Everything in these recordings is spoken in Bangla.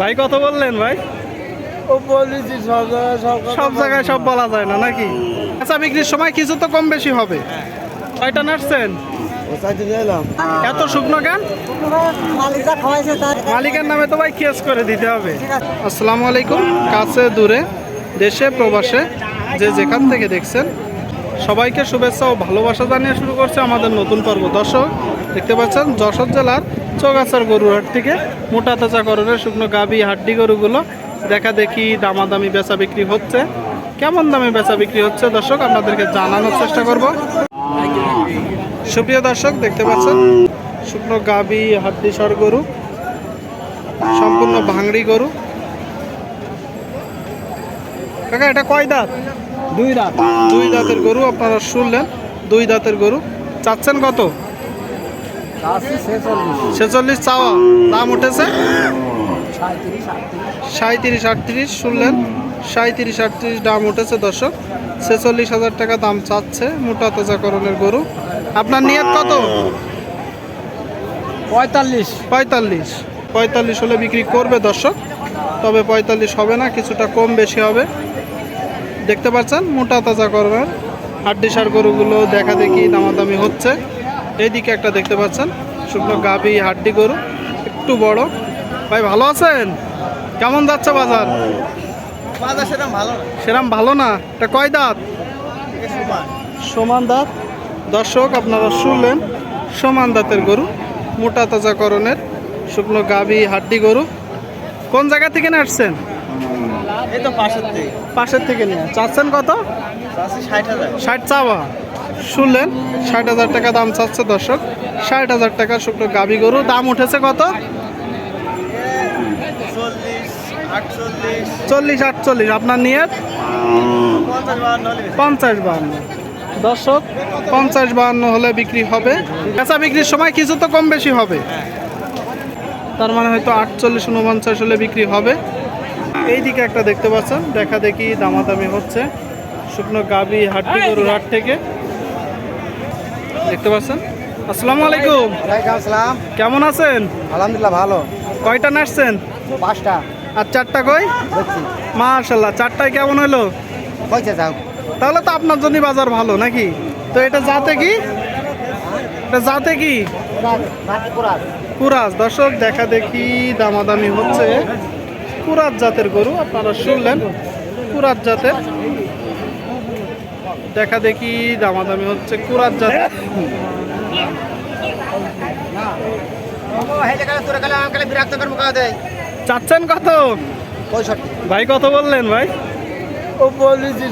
ভাই, কত বললেন ভাই? ও বলেছি সব জায়গায় সব জায়গায় সব বলা যায় না, নাকি? আচ্ছা বিক্রির সময় কিছু তো কম বেশি হবে। কয়টা নাচছেন এত শুকনো তার মালিকের নামে তো ভাই কেস করে দিতে হবে। আসসালামু আলাইকুম, কাছে দূরে, দেশে, প্রবাসে, যে যেখান থেকে দেখছেন, সবাইকে শুভেচ্ছা ও ভালোবাসা জানিয়ে শুরু করছে আমাদের নতুন পর্ব। দর্শক, দেখতে পাচ্ছেন, যশোর জেলার চৌগাছার গরুহাট থেকে মোটা তাজা করণের শুকনো গাবি হাড্ডি গরুগুলো দেখা দেখি দামাদামি বেচা বিক্রি হচ্ছে। কেমন দামে বেচা বিক্রি হচ্ছে? দর্শক আপনাদেরকে জানানোর চেষ্টা করব। সুপ্রিয় দর্শক দেখতে পাচ্ছেন শুকনো গাবি হাড্ডি সর গরু সম্পূর্ণ ভাঙড়ি গরু। কাকা এটা কয় দাঁত? দুই দাঁত। দুই দাঁতের গরু আপনারা শুনলেন দুই দাঁতের গরু। চাচ্ছেন কত? ছেচল্লিশ। চাওয়া। দাম উঠেছে? সাঁত্রিশ আটত্রিশ। শুনলেন? সাঁত্রিশ আটত্রিশ দাম উঠেছে দর্শক। ছেচল্লিশ হাজার টাকা দাম চাচ্ছে মোটা তাজাকরণের গরু। আপনার নিয়ত কত? পঁয়তাল্লিশ। পঁয়তাল্লিশ। পঁয়তাল্লিশ হলে বিক্রি করবে দর্শক। তবে পঁয়তাল্লিশ হবে না কিছুটা কম বেশি হবে। দেখতে পাচ্ছেন? মোটা তাজা করবেন হাড্ডি সার গরুগুলো দেখা দেখি দামাদামি হচ্ছে। এইদিকে একটা দেখতে পাচ্ছেন শুকনো গাভি হাড্ডি গরু একটু বড়। ভাই ভালো আছেন? কেমন যাচ্ছে বাজার? বাজার সেটা ভালো সেরাম ভালো না? এটা কয় দাঁত? সমান। দাঁত। দর্শক আপনারা শুনলেন সমান দাঁতের গরু মোটা তাজাকরণের শুকনো গাভি হাড্ডি গরু। কোন জায়গা থেকে আসছেন? এই তো পাশের থেকে পাশের থেকে নিয়ে। চাচ্ছেন কত? ষাট চাওয়া। শুনলেন ষাট হাজার টাকা দাম চাচ্ছে দর্শক। ষাট হাজার টাকা শুকনো গাভি গরু। দাম উঠেছে কত? চল্লিশ আটচল্লিশ। চল্লিশ আটচল্লিশ। আপনার নিয়ে পঞ্চাশ বাহান্ন দর্শক পঞ্চাশ বাহান্ন হলে বিক্রি হবে। কাঁচা বিক্রির সময় কিছু তো কম বেশি হবে। তার মানে হয়তো আটচল্লিশ উনপঞ্চাশ হলে বিক্রি হবে। এইদিকে একটা দেখতে পাচ্ছেন দেখা দেখি দামাদামি হচ্ছে। শুকনো গাবি হাড্ডি গরুর হাট থেকে। দেখতে পাচ্ছেন? আসসালামু আলাইকুম। আসসালাম। কেমন আছেন? আলহামদুলিল্লাহ ভালো। কয়টা নাচছেন পাঁচটা। আর চারটা কই? মাশাল্লাহ চারটায় কেমন হলো? কইছে যাও। তাহলে তো আপনার জন্য বাজার ভালো নাকি? তো এটা যাতে কি? এটা যাতে কি? কুরাজ দর্শক দেখা দেখি দামাদামি হচ্ছে। কুরাজ জাতের গরু আপনারা শুনলেন কুরাজ জাতের। দেখা দেখি দামাদামি হচ্ছে কুরাজ জাতের চাচ্ছেন কত? ভাই কত বললেন ভাই?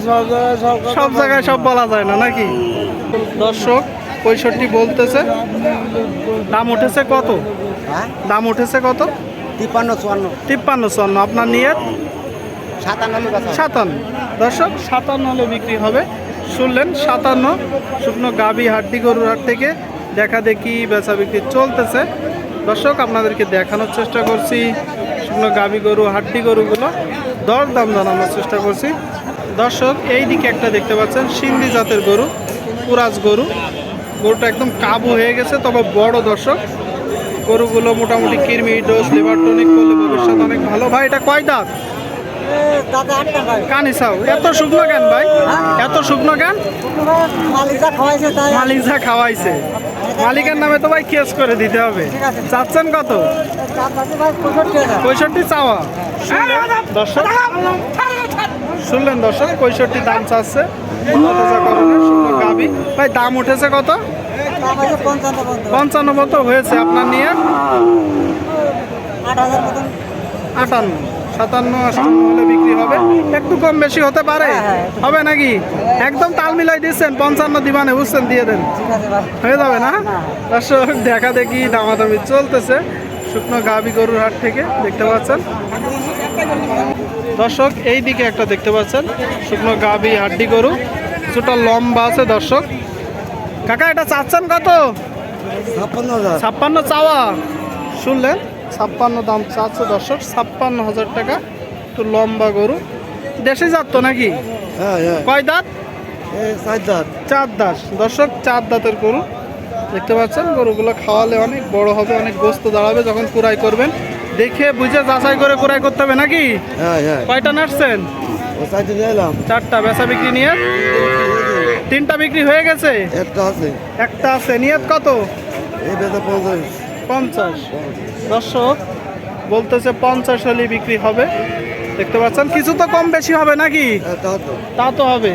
জায়গায় সব জায়গায় সব বলা যায় না নাকি? দর্শক পঁয়ষট্টি বলতেছে। দাম উঠেছে কত? হ্যাঁ? দাম উঠেছে কত? তিপ্পান্ন চুয়ান্ন। তিপ্পান্ন চুয়ান্ন। আপনার নিয়ে? সাতান্ন সাতান্ন। দর্শক সাতান্ন হলে বিক্রি হবে। শুনলেন সাতান্ন। শুকনো গাবি হাড্ডি গরুর হাট থেকে দেখা দেখি বেচা বিক্রি চলতেছে। দর্শক আপনাদেরকে দেখানোর চেষ্টা করছি। শুকনো গাবি গরু হাড্ডি গরুগুলো দর দাম জানানোর চেষ্টা করছি। দর্শক এই দিকে একটা দেখতে পাচ্ছেন সিন্ধি জাতের গরু কুরাজ গরু। গরুটা একদম কাবু হয়ে গেছে তবে বড় দর্শক। গরুগুলো মোটামুটি কিরমি ডোজ, লিভার টনিক করলে ভবিষ্যৎ অনেক ভালো। ভাই, এটা কয় দাঁত? এত শুকনো কেন ভাই? এত শুকনো কেন? মালিক খাওয়াইছে। মালিকের নামে তো ভাই কেস করে দিতে হবে। চাচ্ছেন কত? পঁয়ষট্টি চাওয়া। শুনলেন দর্শক, পঁয়ষট্টি দাম চাচ্ছে। ভাই, দাম উঠেছে কত? পঞ্চান্ন মতো হয়েছে আপনার নিয়ে? আটান্ন। সাতান্ন আটান্ন হলে বিক্রি হবে। একটু কম বেশি হতে পারে? হ্যাঁ, হ্যাঁ। হবে নাকি? একদম তাল মিলাই দিচ্ছেন পঞ্চান্ন দিবানে বুঝছেন? দিয়ে দেন। হয়ে যাবে না? দর্শক দেখা দেখি দামাদামি চলতেছে। শুকনো গাবি গরুর হাট থেকে দেখতে পাচ্ছেন। দর্শক এই দিকে একটা দেখতে পাচ্ছেন। শুকনো গাবি হাড্ডি গরু। কিছুটা লম্বা আছে দর্শক। কাকা এটা চাচ্ছেন কত? ছাপ্পান্ন হাজার। ছাপ্পান্ন চাওয়া। শুনলেন? ছাপ্পান্ন দাম চাচ্ছে দর্শক ছাপ্পান্ন হাজার টাকা। একটু লম্বা গরু। দেশে যাত তো নাকি? হ্যাঁ হ্যাঁ। কয় দাঁত? চার দাঁত। চার দর্শক চার দাঁতের গরু। দেখতে পাচ্ছেন গরুগুলো খাওয়ালে অনেক বড় হবে অনেক গোস্ত দাঁড়াবে যখন কুড়াই করবেন। দেখে বুঝে যাচাই করে ক্রয় করতে হবে নাকি? হ্যাঁ কয়টা নাটছেন? চারটা। বেচা বিক্রি নিয়ে? তিনটা বিক্রি হয়ে গেছে? একটা আছে। একটা আছে। নিয়ত কত? পঞ্চাশ। দর্শক বলতেছে পঞ্চাশ হলে বিক্রি হবে। দেখতে পাচ্ছেন? কিছু তো কম বেশি হবে নাকি? হ্যাঁ তা তো। তা তো হবে।